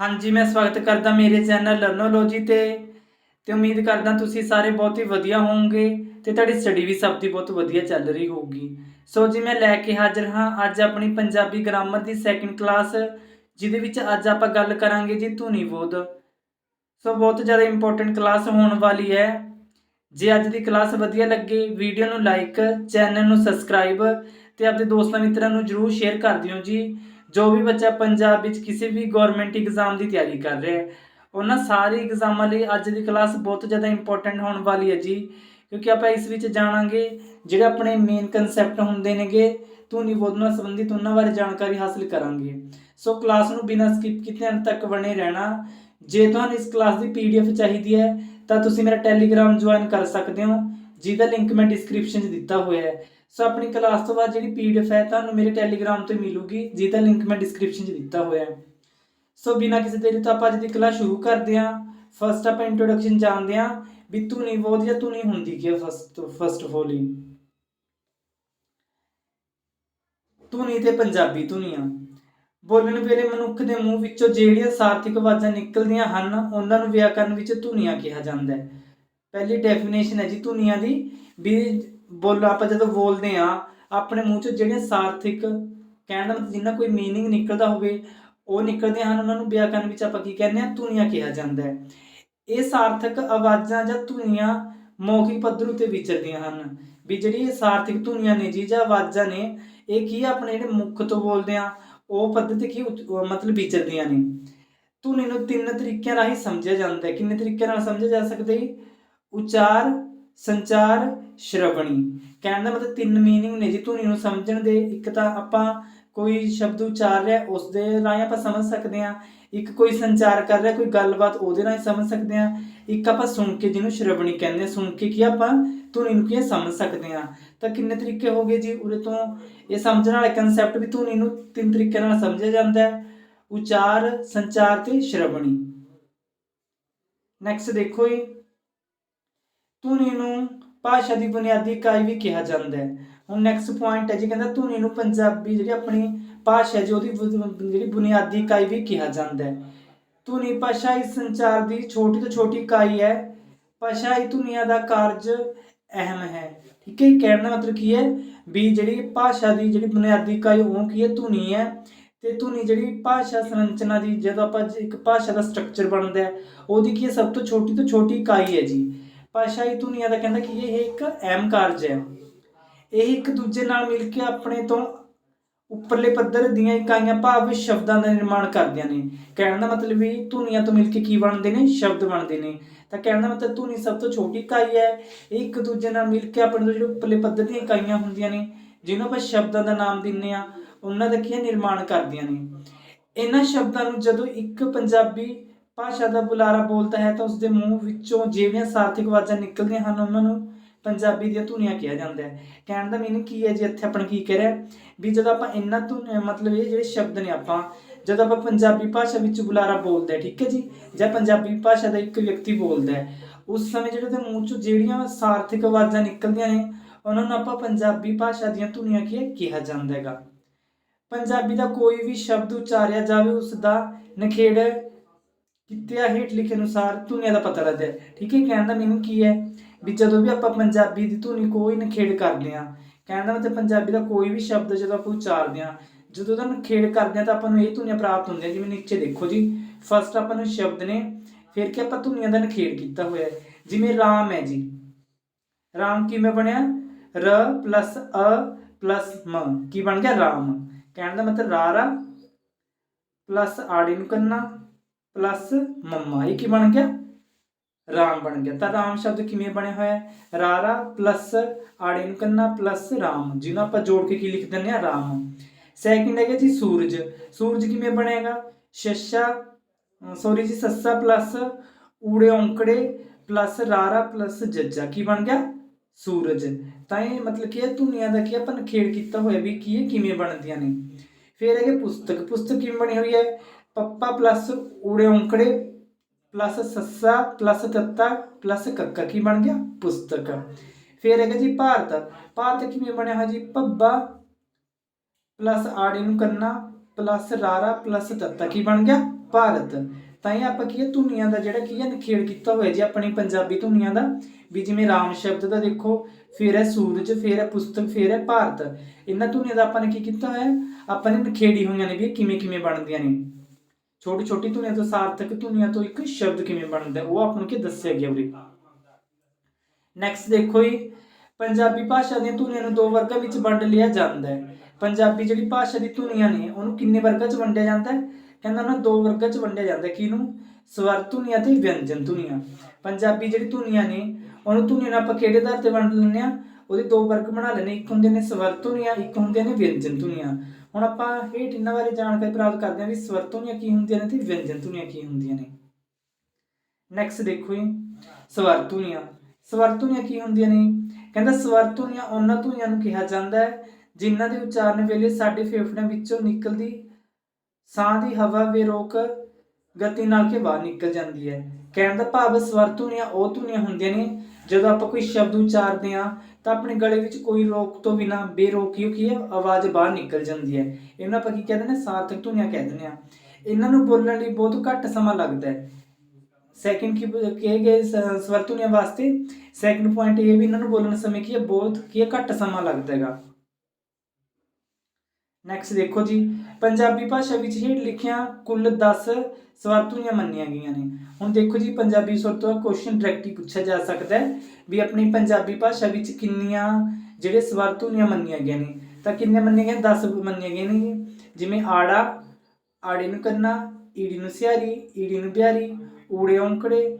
ਹਾਂਜੀ, ਮੈਂ ਸਵਾਗਤ ਕਰਦਾ ਮੇਰੇ ਚੈਨਲ ਲਰਨੋਲੋਜੀ ਤੇ ਤੇ ਉਮੀਦ ਕਰਦਾ ਤੁਸੀਂ ਸਾਰੇ ਬਹੁਤ ਹੀ ਵਧੀਆ ਹੋਵੋਗੇ ਤੇ ਤੁਹਾਡੀ ਸਟੱਡੀ ਵੀ ਸਭ ਦੀ ਬਹੁਤ ਵਧੀਆ ਚੱਲ ਰਹੀ ਹੋਊਗੀ। ਸੋ ਜੀ, ਮੈਂ ਲੈ ਕੇ ਹਾਜ਼ਰ ਹਾਂ ਅੱਜ ਆਪਣੀ ਪੰਜਾਬੀ ਗ੍ਰਾਮਰ ਦੀ ਸੈਕਿੰਡ ਕਲਾਸ ਜਿਹਦੇ ਵਿੱਚ ਅੱਜ ਆਪਾਂ ਗੱਲ ਕਰਾਂਗੇ ਜੀ ਧੁਨੀ ਬੋਧ। ਸੋ ਬਹੁਤ ਜ਼ਿਆਦਾ ਇੰਪੋਰਟੈਂਟ ਕਲਾਸ ਹੋਣ ਵਾਲੀ ਹੈ। ਜੇ ਅੱਜ ਦੀ ਕਲਾਸ ਵਧੀਆ ਲੱਗੇ ਵੀਡੀਓ ਨੂੰ ਲਾਈਕ ਚੈਨਲ ਨੂੰ ਸਬਸਕ੍ਰਾਈਬ ਤੇ ਆਪਣੇ ਦੋਸਤਾਂ ਮਿੱਤਰਾਂ ਨੂੰ ਜਰੂਰ ਸ਼ੇਅਰ ਕਰ ਦਿਓ ਜੀ। ਜੋ ਵੀ ਬੱਚਾ ਪੰਜਾਬ ਵਿੱਚ ਕਿਸੇ ਵੀ ਗਵਰਨਮੈਂਟ ਐਗਜ਼ਾਮ ਦੀ ਤਿਆਰੀ ਕਰ ਰਿਹਾ ਹੈ, ਉਹਨਾਂ ਸਾਰੇ ਐਗਜ਼ਾਮਾਂ ਲਈ ਅੱਜ ਦੀ ਕਲਾਸ ਬਹੁਤ ਜ਼ਿਆਦਾ ਇੰਪੋਰਟੈਂਟ ਹੋਣ ਵਾਲੀ ਹੈ ਜੀ, ਕਿਉਂਕਿ ਆਪਾਂ ਇਸ ਵਿੱਚ ਜਾਣਾਂਗੇ ਜਿਹੜੇ ਆਪਣੇ ਮੇਨ ਕਨਸੈਪਟ ਹੁੰਦੇ ਨੇਗੇ, ਧੁਨੀ ਬੋਧ ਨਾਲ ਸੰਬੰਧਿਤ ਉਹਨਾਂ ਬਾਰੇ ਜਾਣਕਾਰੀ ਹਾਸਲ ਕਰਾਂਗੇ। ਸੋ ਕਲਾਸ ਨੂੰ ਬਿਨਾਂ ਸਕਿਪ ਕੀਤੇ ਅੰਤ ਤੱਕ ਬਣੇ ਰਹਿਣਾ। ਜੇ ਤੁਹਾਨੂੰ ਇਸ ਕਲਾਸ ਦੀ ਪੀਡੀਐਫ ਚਾਹੀਦੀ ਹੈ, ਤਾਂ ਤੁਸੀਂ ਮੇਰਾ ਟੈਲੀਗ੍ਰਾਮ ਜੁਆਇਨ ਕਰ ਸਕਦੇ ਹੋ, ਜਿਹਦਾ ਲਿੰਕ ਮੈਂ ਡਿਸਕ੍ਰਿਪਸ਼ਨ 'ਚ ਦਿੱਤਾ ਹੋਇਆ ਹੈ। ਸੋ ਆਪਣੀ ਕਲਾਸ ਤੋਂ ਬਾਅਦ ਜਿਹੜੀ ਪੀਡੀਐਫ ਹੈ ਤੁਹਾਨੂੰ ਮੇਰੇ ਟੈਲੀਗ੍ਰਾਮ ਤੇ ਮਿਲੂਗੀ, ਜਿਹਦਾ ਲਿੰਕ ਮੈਂ ਡਿਸਕ੍ਰਿਪਸ਼ਨ 'ਚ ਦਿੱਤਾ ਹੋਇਆ ਹੈ। ਸੋ ਬਿਨਾਂ ਕਿਸੇ ਦੇਰੀ ਤੋਂ ਆਪਾਂ ਅੱਜ ਦੀ ਕਲਾਸ ਸ਼ੁਰੂ ਕਰਦੇ ਹਾਂ। ਫਸਟ ਆਪਾਂ ਇੰਟਰੋਡਕਸ਼ਨ ਜਾਣਦੇ ਹਾਂ ਵੀ ਧੁਨੀ ਬੋਧ ਜਾਂ ਧੁਨੀ ਹੁੰਦੀ ਕੀ ਹੈ ਫਸਟ ਫਸਟ ਆਫ ਆਲ ਧੁਨੀ ਤੇ ਪੰਜਾਬੀ ਧੁਨੀਆਂ ਬੋਲਣ ਵੇਲੇ ਮਨੁੱਖ ਦੇ ਮੂੰਹ ਵਿੱਚੋਂ ਜਿਹੜੀਆਂ ਸਾਰਥਿਕ ਆਵਾਜ਼ਾਂ ਨਿਕਲਦੀਆਂ ਹਨ, ਉਹਨਾਂ ਨੂੰ ਵਿਆਕਰਨ ਵਿੱਚ ਧੁਨੀਆਂ ਕਿਹਾ ਜਾਂਦਾ ਹੈ। ਪਹਿਲੀ ਡੈਫੀਨੇਸ਼ਨ ਹੈ ਜੀ ਧੁਨੀਆਂ ਦੀ, ਵੀ ਬੋਲ ਆਪਾਂ ਜਦੋਂ ਬੋਲਦੇ ਆ ਆਪਣੇ ਮੂੰਹ ਚੋਂ ਜਿਹੜੀਆਂ ਸਾਰਥਿਕ ਕਹਿਣ ਦਾ ਮਤਲਬ ਜਿੰਨਾ ਕੋਈ मीनिंग ਨਿਕਲਦਾ ਹੋਵੇ ਉਹ ਨਿਕਲਦੇ ਹਨ ਉਹਨਾਂ ਨੂੰ ਵਿਆਕਰਨ ਵਿੱਚ ਆਪਾਂ ਕੀ ਕਹਿੰਦੇ ਆ ਧੁਨੀਆਂ ਕਿਹਾ ਜਾਂਦਾ ਹੈ ਇਹ ਸਾਰਥਕ ਆਵਾਜ਼ਾਂ ਜਾਂ ਧੁਨੀਆਂ ਮੌਖਿਕ ਪੱਧਰ ਉਤੇ ਵਿਚਰਦੀਆਂ ਹਨ ਵੀ ਜਿਹੜੀ ਇਹ ਸਾਰਥਿਕ ਧੁਨੀਆਂ ਨੇ ਜੀ ਜਾਂ ਆਵਾਜ਼ਾਂ ਨੇ ਇਹ ਕੀ ਆ ਆਪਣੇ ਜਿਹੜੇ ਮੁੱਖ ਤੋਂ ਬੋਲਦੇ ਆ ਉਹ ਪੱਧਰ ਤੇ ਕੀ ਉਤ- ਅਹ ਮਤਲਬ ਵਿਚਰਦੀਆਂ ਨੇ ਧੁਨੀ ਨੂੰ ਤਿੰਨ ਤਰੀਕਿਆਂ ਰਾਹੀਂ ਸਮਝਿਆ ਜਾਂਦਾ ਹੈ ਕਿੰਨੇ ਤਰੀਕਿਆਂ ਨਾਲ ਸਮਝਿਆ ਜਾ ਸਕਦਾ ਹੈ ਉਚਾਰ ਸੰਚਾਰ ਸ਼ਰਵਣੀ। ਕਹਿਣ ਦਾ ਮਤਲਬ ਤਿੰਨ ਮੀਨਿੰਗ ਨੇ ਜੀ, ਧੁਨੀ ਨੂੰ ਸਮਝਣ ਦੇ। ਇੱਕ ਤਾਂ ਆਪਾਂ ਕੋਈ ਸ਼ਬਦ ਉਚਾਰ ਰਿਹਾ ਉਸ ਦੇ ਰਾਹੀਂ ਆਪਾਂ ਸਮਝ ਸਕਦੇ ਹਾਂ। ਇੱਕ ਕੋਈ ਸੰਚਾਰ ਕਰ ਰਿਹਾ, ਕੋਈ ਗੱਲਬਾਤ ਉਹਦੇ ਰਾਹੀਂ ਸਮਝ ਸਕਦੇ ਹਾਂ। ਇੱਕ ਆਪਾਂ ਸੁਣ ਕੇ ਜਿਹਨੂੰ ਸ਼ਰਵਣੀ ਕਹਿੰਦੇ ਆ ਸੁਣ ਕੇ ਕੀ ਆਪਾਂ ਧੁਨੀ ਨੂੰ ਕੀ ਸਮਝ ਸਕਦੇ ਹਾਂ। ਤਾਂ ਕਿੰਨੇ ਤਰੀਕੇ ਹੋ ਗਏ ਜੀ ਉਰੇ ਤੋਂ? ਇਹ ਸਮਝਣ ਵਾਲਾ ਕਨਸੈਪਟ ਵੀ ਧੁਨੀ ਨੂੰ ਤਿੰਨ ਤਰੀਕੇ ਨਾਲ ਸਮਝਿਆ ਜਾਂਦਾ ਹੈ। ਉਚਾਰ, ਸੰਚਾਰ ਤੇ ਸ਼ਰਵਣੀ। ਨੈਕਸਟ ਦੇਖੋ ਜੀ। ਧੁਨੀ ਨੂੰ ਭਾਸ਼ਾ ਦੀ ਬੁਨਿਆਦੀ ਇਕਾਈ ਵੀ ਕਿਹਾ ਜਾਂਦਾ ਹੈ। ਹੁਣ ਨੈਕਸਟ ਪੁਆਇੰਟ ਹੈ ਜੀ, ਕਹਿੰਦਾ ਧੁਨੀ ਨੂੰ ਪੰਜਾਬੀ ਜਿਹੜੀ ਆਪਣੀ ਭਾਸ਼ਾ ਜੀ, ਉਹਦੀ ਜਿਹੜੀ ਬੁਨਿਆਦੀ ਇਕਾਈ ਵੀ ਕਿਹਾ ਜਾਂਦਾ ਹੈ। ਧੁਨੀ ਭਾਸ਼ਾਈ ਸੰਚਾਰ ਦੀ ਛੋਟੀ ਤੋਂ ਛੋਟੀ ਇਕਾਈ ਹੈ। ਭਾਸ਼ਾਈ ਧੁਨੀਆਂ ਦਾ ਕਾਰਜ ਅਹਿਮ ਹੈ। ਠੀਕ ਹੈ ਕਹਿਣ ਦਾ ਮਤਲਬ ਕੀ ਹੈ ਵੀ ਜਿਹੜੀ ਭਾਸ਼ਾ ਦੀ ਜਿਹੜੀ ਬੁਨਿਆਦੀ ਇਕਾਈ ਉਹ ਕੀ ਹੈ? ਧੁਨੀ ਹੈ। ਤੇ ਧੁਨੀ ਜਿਹੜੀ ਭਾਸ਼ਾ ਸੰਰਚਨਾ ਦੀ, ਜਦੋਂ ਆਪਾਂ ਇੱਕ ਭਾਸ਼ਾ ਦਾ ਸਟਰਕਚਰ ਬਣਦਾ ਹੈ, ਉਹਦੀ ਕੀ ਹੈ? ਸਭ ਤੋਂ ਛੋਟੀ ਤੋਂ ਛੋਟੀ ਇਕਾਈ ਹੈ ਜੀ। ਭਾਸ਼ਾਈ ਧੁਨੀਆਂ ਦਾ ਕਹਿੰਦਾ ਕਿ ਇਹ ਇੱਕ ਅਹਿਮ ਕਾਰਜ ਹੈ। ਇਹ ਇੱਕ ਦੂਜੇ ਨਾਲ ਮਿਲ ਕੇ ਆਪਣੇ ਤੋਂ ਉੱਪਰਲੇ ਪੱਧਰ ਦੀਆਂ ਇਕਾਈਆਂ ਭਾਵ ਸ਼ਬਦਾਂ ਦਾ ਨਿਰਮਾਣ ਕਰਦੀਆਂ ਨੇ। ਕਹਿਣ ਦਾ ਮਤਲਬ ਵੀ ਧੁਨੀਆਂ ਤੋਂ ਮਿਲ ਕੇ ਕੀ ਬਣਦੇ ਨੇ? ਸ਼ਬਦ ਬਣਦੇ ਨੇ। ਤਾਂ ਕਹਿਣ ਦਾ ਮਤਲਬ ਧੁਨੀ ਸਭ ਤੋਂ ਛੋਟੀ ਇਕਾਈ ਹੈ। ਇਹ ਇੱਕ ਦੂਜੇ ਨਾਲ ਮਿਲ ਕੇ ਆਪਣੇ ਤੋਂ ਜਿਹੜੇ ਉੱਪਰਲੇ ਪੱਧਰ ਦੀਆਂ ਇਕਾਈਆਂ ਹੁੰਦੀਆਂ ਨੇ, ਜਿਹਨੂੰ ਆਪਾਂ ਸ਼ਬਦਾਂ ਦਾ ਨਾਮ ਦਿੰਨੇ ਆ ਉਹਨਾਂ ਦਾ ਕੀ ਨਿਰਮਾਣ ਕਰਦੀਆਂ ਨੇ। ਇਹਨਾਂ ਸ਼ਬਦਾਂ ਨੂੰ ਜਦੋਂ ਇੱਕ ਪੰਜਾਬੀ ਭਾਸ਼ਾ ਦਾ ਬੁਲਾਰਾ ਬੋਲਦਾ ਹੈ ਤਾਂ ਉਸ ਦੇ ਮੂੰਹ ਵਿੱਚੋਂ ਜਿਹੜੀਆਂ ਸਾਰਥਿਕ ਆਵਾਜ਼ਾਂ ਨਿਕਲਦੀਆਂ ਹਨ, ਉਹਨਾਂ ਨੂੰ ਪੰਜਾਬੀ ਦੀਆਂ ਧੁਨੀਆਂ ਕਿਹਾ ਜਾਂਦਾ ਹੈ। ਕਹਿਣ ਦਾ ਮੀਨਿੰਗ ਕੀ ਹੈ ਜੀ? ਇੱਥੇ ਆਪਣਾ ਕੀ ਕਹਿ ਰਿਹਾ ਵੀ ਜਦੋਂ ਆਪਾਂ ਇੰਨਾ ਧੁਨ ਮਤਲਬ ਇਹ ਜਿਹੜੇ ਸ਼ਬਦ ਨੇ ਆਪਾਂ, ਜਦੋਂ ਆਪਾਂ ਪੰਜਾਬੀ ਭਾਸ਼ਾ ਵਿੱਚ ਬੁਲਾਰਾ ਬੋਲਦੇ ਠੀਕ ਹੈ ਜੀ? ਜਾਂ ਪੰਜਾਬੀ ਭਾਸ਼ਾ ਦਾ ਇੱਕ ਵਿਅਕਤੀ ਬੋਲਦਾ ਹੈ, ਉਸ ਸਮੇਂ ਜਿਹੜੇ ਉਹਦੇ ਮੂੰਹ ਚੋਂ ਜਿਹੜੀਆਂ ਸਾਰਥਿਕ ਆਵਾਜ਼ਾਂ ਨਿਕਲਦੀਆਂ ਨੇ, ਉਹਨਾਂ ਨੂੰ ਆਪਾਂ ਪੰਜਾਬੀ ਭਾਸ਼ਾ ਦੀਆਂ ਧੁਨੀਆਂ ਕੀ ਕਿਹਾ ਜਾਂਦਾ ਹੈਗਾ। ਪੰਜਾਬੀ ਦਾ ਕੋਈ ਵੀ ਸ਼ਬਦ ਉਚਾਰਿਆ ਜਾਵੇ ਉਸ ਦਾ ਨਖੇੜ ਕਿੱਤਿਆ ਹੇਠ ਲਿਖੇ ਅਨੁਸਾਰ ਧੁਨੀਆਂ ਦਾ ਪਤਾ ਲੱਗਦਾ ਹੈ ਠੀਕ ਹੈ, ਕਹਿਣ ਦਾ ਮੀਨਿੰਗ ਕੀ ਹੈ? ਵੀ ਜਦੋਂ ਵੀ ਆਪਾਂ ਪੰਜਾਬੀ ਦੀ ਧੁਨੀ ਕੋਈ ਨਖੇੜ ਕਰਦੇ ਆ ਕਹਿਣ ਦਾ ਮਤਲਬ ਪੰਜਾਬੀ ਦਾ ਕੋਈ ਵੀ ਸ਼ਬਦ ਜਦੋਂ ਆਪਾਂ ਉਚਾਰਦੇ ਆ ਜਦੋਂ ਉਹਦਾ ਨਖੇੜ ਕਰਦੇ ਆ ਤਾਂ ਆਪਾਂ ਨੂੰ ਇਹ ਧੁਨੀਆਂ ਪ੍ਰਾਪਤ ਹੁੰਦੀਆਂ, ਜਿਵੇਂ ਨੀਚੇ ਦੇਖੋ ਜੀ। ਫਸਟ ਆਪਾਂ ਨੂੰ ਸ਼ਬਦ ਨੇ, ਫਿਰ ਕਿ ਆਪਾਂ ਧੁਨੀਆਂ ਦਾ ਨਖੇੜ ਕੀਤਾ ਹੋਇਆ ਹੈ। ਜਿਵੇਂ ਰਾਮ ਹੈ ਜੀ। ਰਾਮ ਕਿਵੇਂ ਬਣਿਆ? ਰ ਪਲੱਸ ਅ ਪਲੱਸ ਮ। ਕੀ ਬਣ ਗਿਆ? ਰਾਮ। ਕਹਿਣ ਦਾ ਮਤਲਬ ਰਾਰਾ। ਪਲੱਸ ਆੜੀ ਨੂੰ ਕਰਨਾ ਪਲੱਸ ਮੰਮਾ ਇਹ ਕੀ ਬਣ ਗਿਆ? ਰਾਮ ਬਣ ਗਿਆ। ਤਾਂ ਰਾਮ ਸ਼ਬਦ ਕਿਵੇਂ ਬਣਿਆ ਹੋਇਆ ਹੈ? ਰਾਰਾ ਪਲੱਸ, ਆੜੇ ਨੂੰ ਕਰਨਾ ਪਲੱਸ, ਰਾਮ। ਜਿਹਨੂੰ ਆਪਾਂ ਜੋੜ ਕੇ ਕੀ ਲਿਖ ਦਿੰਦੇ ਆ ਰਾਮ। ਸੈਕਿੰਡ ਹੈਗਾ ਜੀ ਸੂਰਜ। ਸੂਰਜ ਕਿਵੇਂ ਬਣੇਗਾ? ਸ਼ਸ਼ਾ ਸੌਰੀ ਜੀ, ਸੱਸਾ ਪਲੱਸ, ਊੜੇ ਔਂਕੜੇ, ਪਲੱਸ ਰਾਰਾ ਪਲੱਸ, ਜੱਜਾ। ਕੀ ਬਣ ਗਿਆ? ਸੂਰਜ। ਤਾਂ ਇਹ ਮਤਲਬ ਕੀ ਹੈ? ਧੁਨੀਆਂ ਦਾ ਕੀ ਆਪਾਂ ਨਖੇੜ ਕੀਤਾ ਹੋਇਆ ਵੀ ਕੀ ਇਹ ਕਿਵੇਂ ਬਣਦੀਆਂ ਨੇ? ਫਿਰ ਹੈਗੇ ਪੁਸਤਕ। ਪੁਸਤਕ ਕਿਵੇਂ ਬਣੀ ਹੋਈ ਹੈ? ਪੱਪਾ ਪਲੱਸ ਊੜੇ ਔਂਕੜੇ ਪਲੱਸ ਸੱਸਾ ਪਲੱਸ ਤੱਤਾ ਪਲੱਸ ਕੱਕਾ ਕੀ ਬਣ ਗਿਆ? ਪੁਸਤਕ। ਫਿਰ ਹੈਗਾ ਜੀ ਭਾਰਤ। ਭਾਰਤ ਕਿਵੇਂ ਬਣਿਆ ਹੋਇਆ ਜੀ? ਪੱਬਾ ਪਲੱਸ ਆੜੀ ਨੂੰ ਕੰਨਾ ਪਲੱਸ ਰਾਰਾ ਪਲੱਸ ਤੱਤਾ ਕੀ ਬਣ ਗਿਆ? ਭਾਰਤ। ਤਾਂ ਇਹ ਆਪਾਂ ਕੀ ਹੈ? ਧੁਨੀਆਂ ਦਾ ਜਿਹੜਾ ਕੀ ਹੈ, ਨਿਖੇੜ ਕੀਤਾ ਹੋਇਆ ਜੀ ਆਪਣੀ ਪੰਜਾਬੀ ਧੁਨੀਆਂ ਦਾ। ਵੀ ਜਿਵੇਂ ਰਾਮ ਸ਼ਬਦ ਦਾ ਦੇਖੋ, ਫਿਰ ਹੈ ਸੂਰਜ, ਫਿਰ ਹੈ ਪੁਸਤਕ, ਫਿਰ ਹੈ ਭਾਰਤ। ਇਹਨਾਂ ਧੁਨੀਆਂ ਦਾ ਆਪਾਂ ਨੇ ਕੀ ਕੀਤਾ ਹੋਇਆ? ਆਪਾਂ ਨੇ ਨਿਖੇੜੀ ਹੋਈਆਂ ਨੇ ਵੀ ਇਹ ਕਿਵੇਂ ਕਿਵੇਂ ਬਣਦੀਆਂ ਨੇ। ਛੋਟੀ ਛੋਟੀ ਧੁਨੀਆਂ ਤੋਂ ਸਾਰਥਕ ਧੁਨੀਆਂ ਤੋਂ ਇੱਕ ਸ਼ਬਦ ਕਿਵੇਂ ਬਣਦਾ ਉਹ ਆਪਾਂ ਨੂੰ ਕੀ ਦੱਸਿਆ ਗਿਆ ਉਰੇ? ਨੈਕਸਟ ਦੇਖੋ ਜੀ, ਪੰਜਾਬੀ ਭਾਸ਼ਾ ਦੀਆਂ ਧੁਨੀਆਂ ਨੂੰ ਦੋ ਵਰਗਾਂ ਵਿੱਚ ਵੰਡ ਲਿਆ ਜਾਂਦਾ ਹੈ। ਪੰਜਾਬੀ ਜਿਹੜੀ ਭਾਸ਼ਾ ਦੀ ਧੁਨੀਆਂ ਨੇ, ਉਹਨੂੰ ਕਿੰਨੇ ਵਰਗਾਂ 'ਚ ਵੰਡਿਆ ਜਾਂਦਾ ਹੈ? ਕਹਿੰਦਾ ਉਹਨਾਂ ਦੋ ਵਰਗਾਂ 'ਚ ਵੰਡਿਆ ਜਾਂਦਾ ਹੈ। ਕਿਹਨੂੰ? ਸਵਰ ਧੁਨੀਆਂ ਤੇ ਵਿਅੰਜਨ ਧੁਨੀਆਂ। ਪੰਜਾਬੀ ਜਿਹੜੀ ਧੁਨੀਆਂ ਨੇ, ਉਹਨੂੰ ਧੁਨੀਆਂ ਨੂੰ ਆਪਾਂ ਕਿਹੜੇ ਆਧਾਰ ਤੇ ਵੰਡ ਲੈਂਦੇ ਆ ਉਹਦੇ ਦੋ ਵਰਗ ਬਣਾ ਲੈਣੇ ਇੱਕ ਹੁੰਦੇ ਨੇ ਸਵਰ ਧੁਨੀਆਂ, ਇੱਕ ਹੁੰਦੇ ਨੇ ਵਿਅੰਜਨ ਧੁਨੀਆਂ। ਹੁਣ ਆਪਾਂ ਇਹ ਤਿੰਨਾਂ ਬਾਰੇ ਜਾਣਕਾਰੀ ਪ੍ਰਾਪਤ ਕਰਦੇ ਹਾਂ ਵੀ ਸਵਰ ਧੁਨੀਆਂ ਕੀ ਹੁੰਦੀਆਂ ਨੇ ਤੇ ਵਿਅੰਜਨ ਧੁਨੀਆਂ ਕੀ ਹੁੰਦੀਆਂ ਨੇ। ਨੈਕਸਟ ਦੇਖੋ ਜੀ ਸਵਰ ਧੁਨੀਆਂ ਸਵਰ ਧੁਨੀਆਂ ਕੀ ਹੁੰਦੀਆਂ ਨੇ? ਕਹਿੰਦਾ ਸਵਰ ਧੁਨੀਆਂ ਉਹਨਾਂ ਧੁਨੀਆਂ ਨੂੰ ਕਿਹਾ ਜਾਂਦਾ ਹੈ, ਜਿਨ੍ਹਾਂ ਦੇ ਉਚਾਰਨ ਵੇਲੇ ਸਾਡੇ ਫੇਫੜਿਆਂ ਵਿੱਚੋਂ ਨਿਕਲਦੀ ਸਾਹ ਦੀ ਹਵਾ ਬੇਰੋਕ ਗਤੀ ਨਾਲ ਕੇ ਬਾਹਰ ਨਿਕਲ ਜਾਂਦੀ ਹੈ। ਕਹਿਣ ਦਾ ਭਾਵ ਸਵਰ ਧੁਨੀਆਂ ਉਹ ਧੁਨੀਆਂ ਹੁੰਦੀਆਂ ਨੇ, ਜਦੋਂ ਆਪਾਂ ਕੋਈ ਸ਼ਬਦ ਉਚਾਰਦੇ ਹਾਂ ਤਾਂ ਆਪਣੇ ਗਲੇ ਵਿੱਚ ਕੋਈ ਰੋਕ ਤੋਂ ਬਿਨਾ ਬੇਰੋਕੀ ਕੀ ਆਵਾਜ਼ ਬਾਹਰ ਨਿਕਲ ਜਾਂਦੀ ਹੈ। ਇਹਨਾਂ ਆਪਾਂ ਕੀ ਕਹਿੰਦੇ ਨੇ ਸਾਰਥਕ ਧੁਨੀਆਂ ਕਹਿ ਦਿੰਦੇ ਆ ਇਹਨਾਂ ਨੂੰ ਬੋਲਣ ਲਈ ਬਹੁਤ ਘੱਟ ਸਮਾਂ ਲੱਗਦਾ ਹੈ। ਸੈਕਿੰਡ ਕੀ ਕਹੇ ਗਏ ਸ- ਸਵਰ ਧੁਨੀਆਂ ਵਾਸਤੇ? ਸੈਕਿੰਡ ਪੁਆਇੰਟ ਇਹ ਵੀ ਇਹਨਾਂ ਨੂੰ ਬੋਲਣ ਸਮੇਂ ਕੀ ਹੈ? ਬਹੁਤ, ਕੀ ਹੈ? ਘੱਟ ਸਮਾਂ ਲੱਗਦਾ ਹੈਗਾ। ਨੈਕਸਟ ਦੇਖੋ ਜੀ, ਪੰਜਾਬੀ ਭਾਸ਼ਾ ਵਿੱਚ ਹੇਠ ਲਿਖੀਆਂ ਕੁੱਲ 10 ਸਵਰ ਧੁਨੀਆਂ ਮੰਨੀਆਂ ਗਈਆਂ ਨੇ। ਹੁਣ ਦੇਖੋ ਜੀ, ਪੰਜਾਬੀ ਸੁਰ ਤੋਂ ਕੁਐਸਚਨ ਡਾਇਰੈਕਟਲੀ ਪੁੱਛਿਆ ਜਾ ਸਕਦਾ ਹੈ ਵੀ ਆਪਣੀ ਪੰਜਾਬੀ ਭਾਸ਼ਾ ਵਿੱਚ ਕਿੰਨੀਆਂ ਜਿਹੜੇ ਸਵਰ ਧੁਨੀਆਂ ਮੰਨੀਆਂ ਗਈਆਂ ਨੇ। ਤਾਂ ਕਿੰਨੇ ਮੰਨੀਆਂ ਗਈਆਂ? 10 ਮੰਨੀਆਂ ਗਈਆਂ ਨੇ ਜਿਵੇਂ ਆੜਾ, ਆੜੇ ਨੂੰ ਕੰਨਾ, ਈੜੀ ਨੂੰ ਸਿਆਰੀ, ਈੜੀ ਨੂੰ ਬਿਆਰੀ, ਊੜੇ ਔਂਕੜੇ,